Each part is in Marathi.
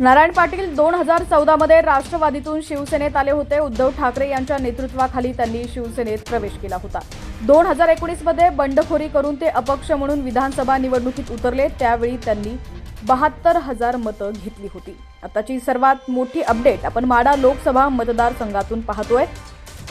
नारायण पाटील दोन हजार चौदामध्ये राष्ट्रवादीतून शिवसेनेत आले होते. उद्धव ठाकरे यांच्या नेतृत्वाखाली त्यांनी शिवसेनेत प्रवेश केला होता. दोन हजार एकोणीसमध्ये बंडखोरी करून ते अपक्ष म्हणून विधानसभा निवडणुकीत उतरले. त्यावेळी त्यांनी बहात्तर हजार मतं घेतली होती. आताची सर्वात मोठी अपडेट आपण माडा लोकसभा मतदारसंघातून पाहतोय.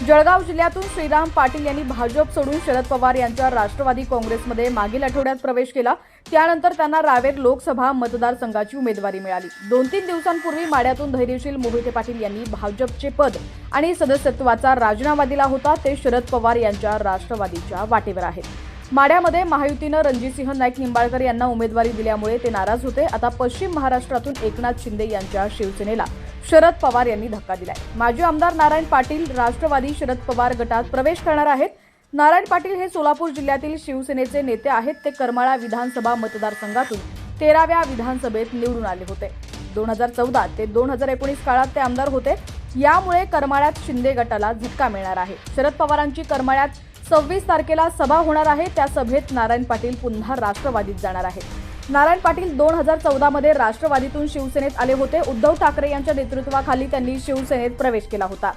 जळगाव जिल्ह्यातून श्रीराम पाटील यांनी भाजप सोडून शरद पवार यांच्या राष्ट्रवादी काँग्रेसमध्ये मागील आठवड्यात प्रवेश केला. त्यानंतर त्यांना रावेर लोकसभा मतदारसंघाची उमेदवारी मिळाली. दोन तीन दिवसांपूर्वी माड्यातून धैर्यशील मोहिते पाटील यांनी भाजपचे पद आणि सदस्यत्वाचा राजीनामा दिला होता. ते शरद पवार यांच्या राष्ट्रवादीच्या वाटेवर आहेत. माड्यामध्ये महायुतीनं रणजितसिंह नाईक निंबाळकर यांना उमेदवारी दिल्यामुळे ते नाराज होते. आता पश्चिम महाराष्ट्रातून एकनाथ शिंदे यांच्या शिवसेनेला शरद पवार यांनी धक्का दिलाय. माजी आमदार नारायण पाटील राष्ट्रवादी शरद पवार गटात प्रवेश करणार आहेत. नारायण पाटील हे सोलापूर जिल्ह्यातील शिवसेनेचे नेते आहेत. ते करमाळा विधानसभा मतदारसंघातून तेराव्या विधानसभेत निवडून आले होते. दोन हजार चौदा ते दोन हजार एकोणीस काळात ते आमदार होते. यामुळे करमाळ्यात शिंदे गटाला झटका मिळणार आहे. शरद पवारांची करमाळ्यात सव्वीस तारखेला सभा होणार आहे. त्या सभेत नारायण पाटील पुन्हा राष्ट्रवादीत जाणार आहेत. नारायण पाटील दोन हजार चौदामध्ये राष्ट्रवादीतून शिवसेनेत आले होते. उद्धव ठाकरे यांच्या नेतृत्वाखाली त्यांनी शिवसेनेत प्रवेश केला होता.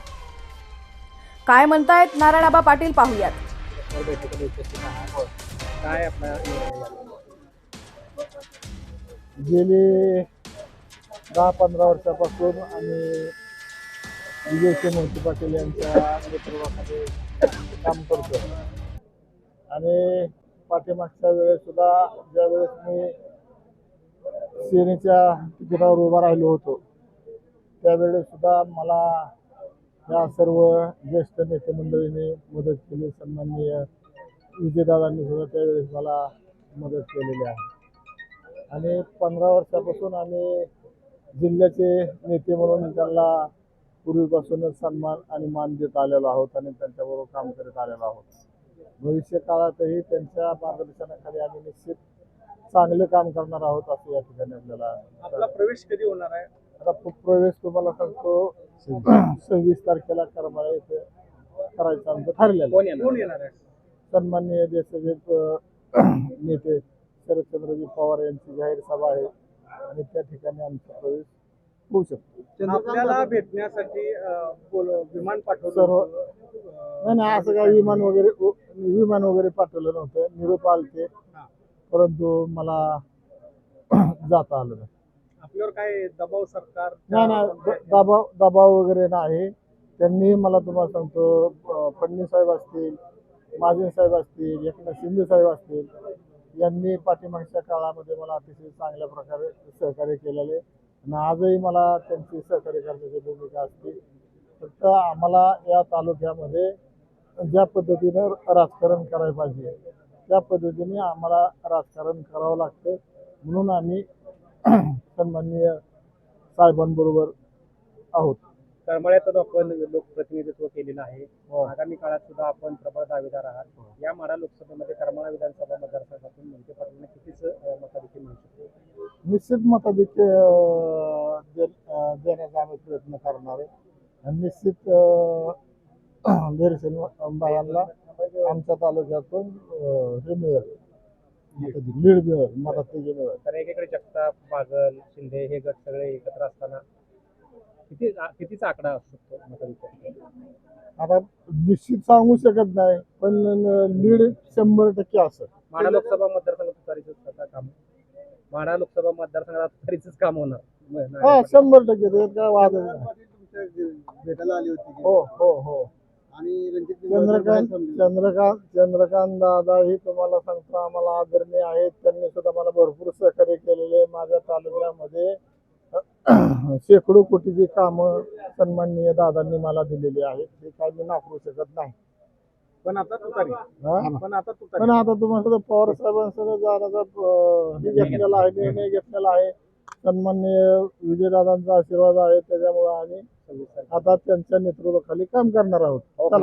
काय म्हणतायत नारायणाबा पाटील? पाहूयात. गेले दहा पंधरा वर्षापासून आम्ही विजयसिंह मोहिते पाटील यांच्या नेतृत्वाखाली काम करतो आणि पाठीमागच्या वेळेस सुद्धा ज्यावेळेस मी सेनेच्या तिकिटावर उभा राहिलो होतो त्यावेळेस सुद्धा मला या सर्व ज्येष्ठ नेते मंडळींनी मदत केली सन्माननीय विजयदादांनी सुद्धा त्यावेळेस मला मदत केलेली आहे. आणि पंधरा वर्षापासून आम्ही जिल्ह्याचे नेते म्हणून त्यांना पूर्वीपासूनच सन्मान आणि मान देत आलेलो आहोत आणि त्यांच्याबरोबर काम करत आलेलो आहोत. भविष्य काळातही त्यांच्या मार्गदर्शनाखाली आम्ही निश्चित चांगलं काम करणार आहोत असं या ठिकाणी आपला आपल्याला प्रवेश कधी होणार आहे? आता प्रवेश तुम्हाला सांगतो सव्वीस. तारखेला करमाळा येथे करायचं आमचं ठरलेलं आहे. कोण येणार? कोण येणार आहे? सन्माननीय देशाचे नेते शरदचंद्रजी पवार यांची जाहीर सभा आहे आणि त्या ठिकाणी आमचा प्रवेश होऊ शकतो. आपल्याला भेटण्यासाठी विमान पाठवलं नाही नाही असं काय? विमान वगैरे विमान वगैरे पाठवलं नव्हतं. निरोप आलते. परंतु मला जाता आलं नाही. आपल्यावर काय दबाव सरकार? नाही नाही. द- दबाव दबाव वगैरे नाही. त्यांनी मला तुम्हाला सांगतो फडणवीस साहेब असतील महाजन साहेब असतील एकनाथ शिंदे साहेब असतील यांनी पाठीमागच्या काळामध्ये मला अतिशय चांगल्या प्रकारे सहकार्य केलेले. आणि आजही मला त्यांची सहकार्य करण्याची भूमिका असते. फक्त आम्हाला या तालुक्यामध्ये ज्या पद्धतीनं राजकारण करायला पाहिजे त्या पद्धतीने आम्हाला राजकारण करावं लागतं. म्हणून आम्ही सन्माननीय साहेबांबरोबर आहोत. करमाळ्यातच आपण लोकप्रतिनिधित्व केलेलं आहे. हो. आगामी काळात सुद्धा आपण प्रबळ दावेदार आहात. या माडा लोकसभेमध्ये करमाळा विधानसभा मतदारसंघातून मोहिते पाटलांना कितीच मताधिक्य मिळू शकतो? निश्चित मताधिक्य देण्याचा आम्ही प्रयत्न करणार आहे. आणि निश्चित धैर्यशील बायांना आमच्या तालुक्यातून हे मिळेल लीड मिळेल मताधिक्य मिळेल तर एकीकडे जगताप बागल शिंदे हे गट सगळे एकत्र असताना किती कितीचा आकडा असू शकतो आता निश्चित सांगू शकत नाही पण लीड शंभर टक्के असं. माढा लोकसभा मतदारसंघात तुतारीच काम माढा लोकसभा मतदारसंघात तुतारीच काम होणार. हा शंभर टक्के त्याच्यात काय वाद भेटायला आली होती हो हो हो. आणि रणजित चंद्रकांत चंद्रकांत चंद्रकांत दादा ही तुम्हाला सांगतो आम्हाला आदरणीय आहेत. त्यांनी सुद्धा मला भरपूर सहकार्य केलेले माझ्या तालुक्यामध्ये. शेकडो कोटीची कामं सन्माननीय दादांनी मला दिलेली आहेत हे काय मी नाकारू शकत नाही. पण आता तुतारी? पण आता तुतारी. पण आता तुम्हाला सुद्धा पवार साहेबांसह जाण्याचा हे घेतलेला आहे निर्णय घेतलेला आहे. सन्माननीय विजयदादांचा आशीर्वाद आहे त्याच्यामुळे आम्ही आता त्यांच्या नेतृत्वाखाली काम करणार आहोत. चला.